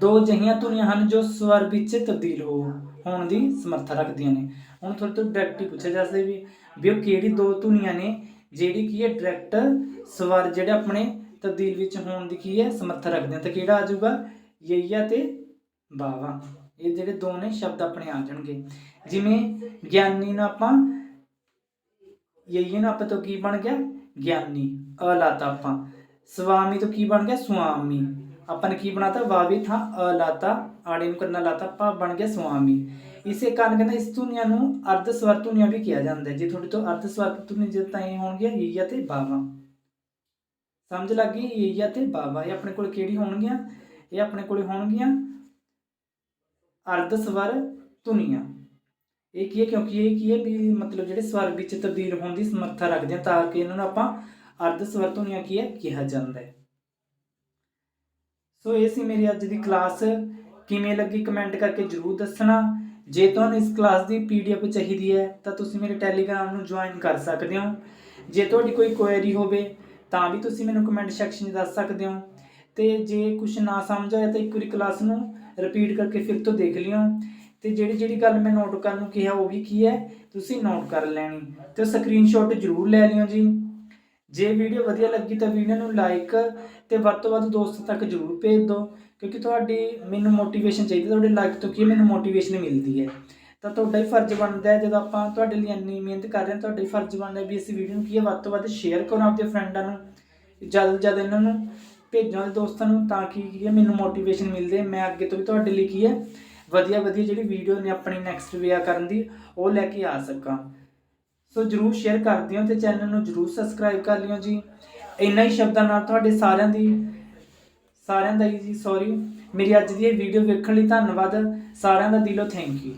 ਦੋ ਜਹੀਆਂ ਧੁਨੀਆਂ ਹਨ ਜੋ ਸਵਰ ਵਿੱਚ ਤਬਦੀਲ ਹੋ ਹੋਣ ਦੀ ਸਮਰੱਥਾ ਰੱਖਦੀਆਂ ਨੇ। ਹੁਣ ਤੁਹਾਡੇ ਤੋਂ ਡਾਇਰੈਕਟ ਹੀ ਪੁੱਛਿਆ ਜਾ ਸਕਦਾ ਵੀ ਵੀ ਉਹ ਕਿਹੜੀ ਦੋ ਧੁਨੀਆਂ ਨੇ ਜਿਹੜੀ ਕੀ ਹੈ ਡਾਇਰੈਕਟ ਸਵਰ ਜਿਹੜੇ ਆਪਣੇ ਤਬਦੀਲ ਵਿੱਚ ਹੋਣ ਦੀ ਕੀ ਹੈ ਸਮਰੱਥਾ ਰੱਖਦੇ ਆ ਤਾਂ ਕਿਹੜਾ ਆ ਜਾਊਗਾ? ਯਈਆ ਤੇ ਬਾਵਾ। ਇਹ ਜਿਹੜੇ ਦੋ ਨੇ ਸ਼ਬਦ ਆਪਣੇ ਆ ਜਾਣਗੇ। ਜਿਵੇਂ ਗਿਆਨੀ ਨੂੰ ਆਪਾਂ, ਯਈਏ ਨੂੰ ਆਪਾਂ ਤੋਂ ਕੀ ਬਣ ਗਿਆ? ਗਿਆਨੀ। ਅਲਾਤਾ ਆਪਾਂ। ਸੁਆਮੀ ਤੋਂ ਕੀ ਬਣ ਗਿਆ? ਸੁਆਮੀ। ਆਪਾਂ ਨੇ ਕੀ ਬਣਾਤਾ ਵਾਵੀ ਥਾਂ ਅ ਲਾਤਾ ਆੜੇ ਨੂੰ ਕਰਨਾ ਲਾਤਾ ਪਾ ਬਣ ਗਿਆ ਸੁਆਮੀ ਇਸੇ ਕਾਰਨ ਕਹਿੰਦਾ ਇਸ ਧੁਨੀਆਂ ਨੂੰ ਅਰਧ ਸਵਰ ਧੁਨੀਆਂ ਵੀ ਕਿਹਾ ਜਾਂਦਾ ਹੈ ਜੇ ਤੁਹਾਡੇ ਤੋਂ ਅਰਧ ਸਵਰ ਧੁਨੀ ਜੇ ਤਾਂ ਇਹ ਹੋਣਗੀਆਂ ਯਈਆ ਤੇ ਬਾਵਾ ਸਮਝ ਲੱਗੀ ਯਈਆ ਤੇ ਬਾਵਾ ਇਹ ਆਪਣੇ ਕੋਲ ਕਿਹੜੀ ਹੋਣਗੀਆਂ ਇਹ ਆਪਣੇ ਕੋਲ ਹੋਣਗੀਆਂ ਅਰਧ ਸਵਰ ਧੁਨੀਆਂ ਇਹ ਕੀ ਹੈ ਕਿਉਂਕਿ ਇਹ ਕੀ ਹੈ ਵੀ ਮਤਲਬ ਜਿਹੜੇ ਸਵਰ ਵਿੱਚ ਤਬਦੀਲ ਹੋਣ ਦੀ ਸਮਰੱਥਾ ਰੱਖਦੇ ਆ ਤਾਂ ਕਿ ਇਹਨਾਂ ਨੂੰ ਆਪਾਂ ਅਰਧ ਸਵਰ ਧੁਨੀਆਂ ਕੀ ਹੈ ਕਿਹਾ ਜਾਂਦਾ ਹੈ ਸੋ ਇਹ ਸੀ ਮੇਰੀ ਅੱਜ ਦੀ ਕਲਾਸ ਕਿਵੇਂ ਲੱਗੀ ਕਮੈਂਟ ਕਰਕੇ ਜਰੂਰ ਦੱਸਣਾ। ਜੇ ਤੁਹਾਨੂੰ ਇਸ ਕਲਾਸ ਦੀ ਪੀਡੀਐਫ ਚਾਹੀਦੀ ਹੈ, ਤਾਂ ਤੁਸੀਂ ਮੇਰੇ ਟੈਲੀਗ੍ਰਾਮ ਨੂੰ ਜੁਆਇਨ ਕਰ ਸਕਦੇ ਹੋ। ਜੇ ਤੁਹਾਡੀ ਕੋਈ ਕੁਐਰੀ ਹੋਵੇ, ਤਾਂ ਵੀ ਤੁਸੀਂ ਮੈਨੂੰ ਕਮੈਂਟ ਸੈਕਸ਼ਨ 'ਚ ਦੱਸ ਸਕਦੇ ਹੋ। ਤੇ ਜੇ ਕੁਝ ਨਾ ਸਮਝ ਆਇਆ, ਤਾਂ ਇੱਕ ਵਾਰੀ ਕਲਾਸ ਨੂੰ ਰਿਪੀਟ ਕਰਕੇ ਫਿਰ ਤੋਂ ਦੇਖ ਲਿਓ। ਤੇ ਜਿਹੜੀ ਜਿਹੜੀ ਗੱਲ ਮੈਂ ਨੋਟ ਕਰਨ ਨੂੰ ਕਿਹਾ, ਉਹ ਵੀ ਕੀ ਹੈ? ਤੁਸੀਂ ਨੋਟ ਕਰ ਲੈਣੀ। ਤੇ ਸਕਰੀਨਸ਼ਾਟ ਜ਼ਰੂਰ ਲੈ ਲਿਓ ਜੀ। ਜੇ ਵੀਡੀਓ ਵਧੀਆ ਲੱਗੀ ਤਾਂ ਵੀਡੀਓ ਨੂੰ ਲਾਈਕ ਤੇ ਵੱਧ ਤੋਂ ਵੱਧ ਦੋਸਤਾਂ ਤੱਕ ਜ਼ਰੂਰ ਭੇਜ ਦਿਓ, ਕਿਉਂਕਿ ਤੁਹਾਡੀ ਮੈਨੂੰ ਮੋਟੀਵੇਸ਼ਨ ਚਾਹੀਦੀ ਤੁਹਾਡੇ ਲਾਈਕ ਤੋਂ ਕੀ ਮੈਨੂੰ ਮੋਟੀਵੇਸ਼ਨ ਮਿਲਦੀ ਹੈ। ਤਾਂ ਤੁਹਾਡਾ ਹੀ ਫਰਜ਼ ਬਣਦਾ ਹੈ, ਜਦੋਂ ਆਪਾਂ ਤੁਹਾਡੇ ਲਈ ਇੰਨੀ ਮਿਹਨਤ ਕਰ ਰਹੇ ਹਾਂ, ਤੁਹਾਡਾ ਹੀ ਫਰਜ਼ ਬਣਦਾ ਵੀ ਇਸ ਵੀਡੀਓ ਨੂੰ ਕੀ ਹੈ, ਵੱਧ ਤੋਂ ਵੱਧ ਸ਼ੇਅਰ ਕਰੋ ਆਪਣੇ ਫਰੈਂਡਾਂ ਨੂੰ, ਜਲਦ ਤੋਂ ਜਲਦ ਇਹਨਾਂ ਨੂੰ ਭੇਜੋ ਦੋਸਤਾਂ ਨੂੰ ਤਾਂ ਕਿ ਕੀ ਹੈ, ਮੈਨੂੰ ਮੋਟੀਵੇਸ਼ਨ ਮਿਲਦੇ, ਮੈਂ ਅੱਗੇ ਤੋਂ ਵੀ ਤੁਹਾਡੇ ਲਈ ਕੀ ਹੈ ਵਧੀਆ ਵਧੀਆ ਜਿਹੜੀ ਵੀਡੀਓ ਨੇ ਆਪਣੀ ਨੈਕਸਟ ਵਿਆ ਕਰਨ ਦੀ, ਉਹ ਲੈ ਕੇ ਆ ਸਕਾਂ। ਸੋ ਜਰੂਰ ਸ਼ੇਅਰ ਕਰ ਦਿਓ ਤੇ ਚੈਨਲ ਨੂੰ ਜਰੂਰ ਸਬਸਕ੍ਰਾਈਬ ਕਰ ਲਿਓ ਜੀ। ਇੰਨਾ ਹੀ ਸ਼ਬਦਾਂ ਨਾਲ ਤੁਹਾਡੇ ਸਾਰਿਆਂ ਦੀ ਸਾਰਿਆਂ ਦਾ ਹੀ ਜੀ ਸੌਰੀ ਮੇਰੀ ਅੱਜ ਦੀ ਇਹ ਵੀਡੀਓ ਵੇਖਣ ਲਈ ਧੰਨਵਾਦ। ਸਾਰਿਆਂ ਦਾ ਦਿਲੋਂ ਥੈਂਕ ਯੂ